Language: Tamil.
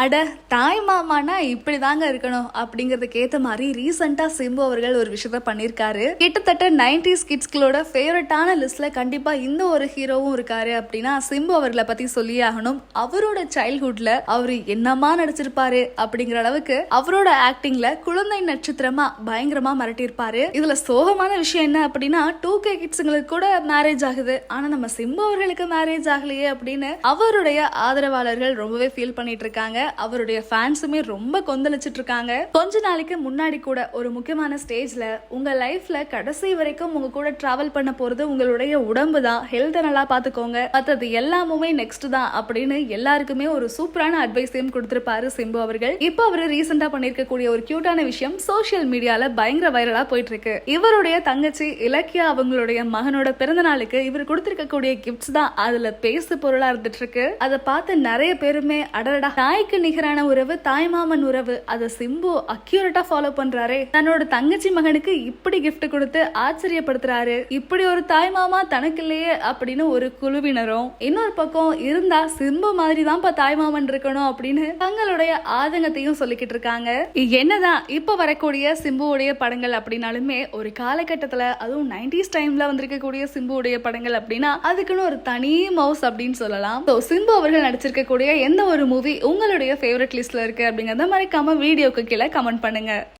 அட தாய் மாமானா இப்படிதாங்க இருக்கணும் அப்படிங்கறதுக்கு ஏத்த மாதிரி ரீசெண்டா சிம்பு அவர்கள் ஒரு விஷயத்த பண்ணிருக்காரு. கிட்டத்தட்ட நைன்டிஸ் கிட்ஸ்களோட ஃபேவரட்டான லிஸ்ட்ல கண்டிப்பா இந்த ஒரு ஹீரோவும் இருக்காரு அப்படின்னா சிம்பு அவர்களை பத்தி சொல்லியே ஆகணும். அவரோட சைல்ட்ஹுட்ல அவரு என்னமா நடிச்சிருப்பாரு அப்படிங்கிற அளவுக்கு அவரோட ஆக்டிங்ல குழந்தை நட்சத்திரமா பயங்கரமா மிரட்டியிருப்பாரு. இதுல சோகமான விஷயம் என்ன அப்படின்னா டூ கே கிட்ஸுங்களுக்கு கூட மேரேஜ் ஆகுது. ஆனா நம்ம சிம்பு அவர்களுக்கு மேரேஜ் ஆகலையே அப்படின்னு அவருடைய ஆதரவாளர்கள் ரொம்பவே ஃபீல் பண்ணிட்டு இருக்காங்க. அவருடைய ஃபேன்ஸுமே ரொம்ப கொந்தளிச்சிட்டு இருக்காங்க கொஞ்ச நாளைக்கு முன்னாடி கூட ஒரு முக்கியமான ஸ்டேஜ்ல உங்க லைஃப்ல கடைசி வரைக்கும் உங்க கூட டிராவல் பண்ண போறது உங்களுடைய உடம்பு தான். ஹெல்த் நல்லா பாத்துக்கோங்க. மற்றது எல்லாமுமே நெக்ஸ்ட் தான் அப்படின்னு எல்லாருக்குமே ஒரு சூப்பரான அட்வைஸையும் கொடுத்திருப்பாரு சிம்பு அவர்கள். இப்போ அவர் ரீசெண்டா பண்ணிருக்கக்கூடிய ஒரு கியூட்டான விஷயம் சோசியல் மீடியால பயங்கர வைரலா போயிட்டு இருக்கு இவருடைய தங்கச்சி இலக்கியா அவங்களுடைய மகனோட பிறந்த நாளுக்கு இவர் கொடுத்திருக்கக்கூடிய கிஃப்ட்ஸ் தான். அதுல பேசு பொருளா இருந்துட்டு இருக்கு அதை பார்த்து நிறைய பேருமே அடடா தாய்க்கு நிகரான உறவு தாய்மாமன் உறவு. அதை சிம்பு அக்யூரேட்டா ஃபாலோ பண்றாரே. தன்னோட தங்கச்சி மகனுக்கு இப்படி கிஃப்ட் கொடுத்து ஆச்சரியப்படுத்துறாரு. இப்படி ஒரு தாய்மாமா தனக்கு இல்லையே அப்படின்னு ஒரு குழுவினரும் இன்னொரு பக்கம் இருந்தா சிம்பு மாதிரி தான்ப்பா தாய்மாமன் இருக்கணும் அப்படின்னு தங்களுடைய ஆதங்கத்தையும் சொல்லிக்கிட்டு இருக்காங்க. என்னதான் இப்ப வரக்கூடிய சிம்புவுடைய படங்கள் அப்படின்னாலுமே ஒரு காலகட்டத்துல அதுவும் நைன்டிஸ் டைம்ல வந்திருக்கக்கூடிய சிம்புவுடைய படங்கள் அப்படின்னா அதுக்குன்னு ஒரு தனி மவுஸ் அப்படின்னு சொல்லலாம். சிம்பு அவர்கள் நடிச்சிருக்கக்கூடிய எந்த ஒரு மூவி உங்களுடைய ஃபேவரட் லிஸ்ட்டில் இருக்கு அப்படிங்கிறத மறக்காம வீடியோக்கு கீழே கமெண்ட் பண்ணுங்க.